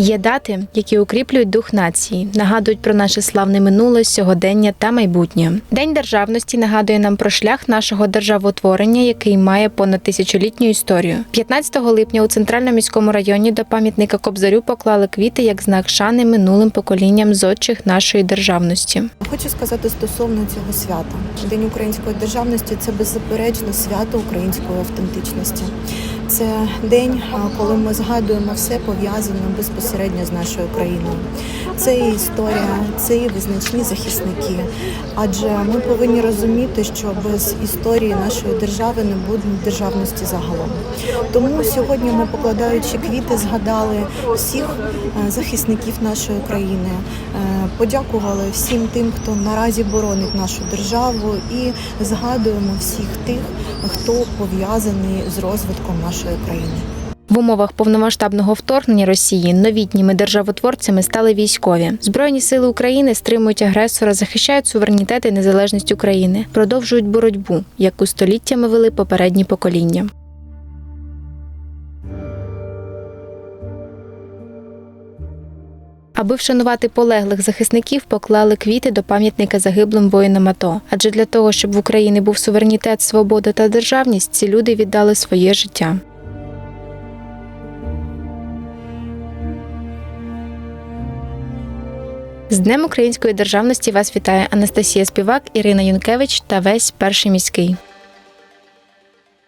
Є дати, які укріплюють дух нації, нагадують про наше славне минуле, сьогодення та майбутнє. День державності нагадує нам про шлях нашого державотворення, який має понад тисячолітню історію. 15 липня у центральному міському районі до пам'ятника Кобзарю поклали квіти як знак шани минулим поколінням зодчих нашої державності. Хочу сказати стосовно цього свята. День української державності це беззаперечно свято української автентичності. Це день, коли ми згадуємо все пов'язане безпосередньо з нашою країною. Це і історія, це і визначні захисники. Адже ми повинні розуміти, що без історії нашої держави не буде державності загалом. Тому сьогодні ми, покладаючи квіти, згадали всіх е, захисників нашої країни, е, подякували всім тим, хто наразі боронить нашу державу, і згадуємо всіх тих, хто пов'язаний з розвитком нашої країни. В умовах повномасштабного вторгнення Росії новітніми державотворцями стали військові. Збройні сили України стримують агресора, захищають суверенітет і незалежність України, продовжують боротьбу, яку століттями вели попередні покоління. Аби вшанувати полеглих захисників, поклали квіти до пам'ятника загиблим воїнам АТО. Адже для того, щоб в Україні був суверенітет, свобода та державність, ці люди віддали своє життя. З Днем української державності вас вітає Анастасія Співак, Ірина Юнкевич та весь перший міський.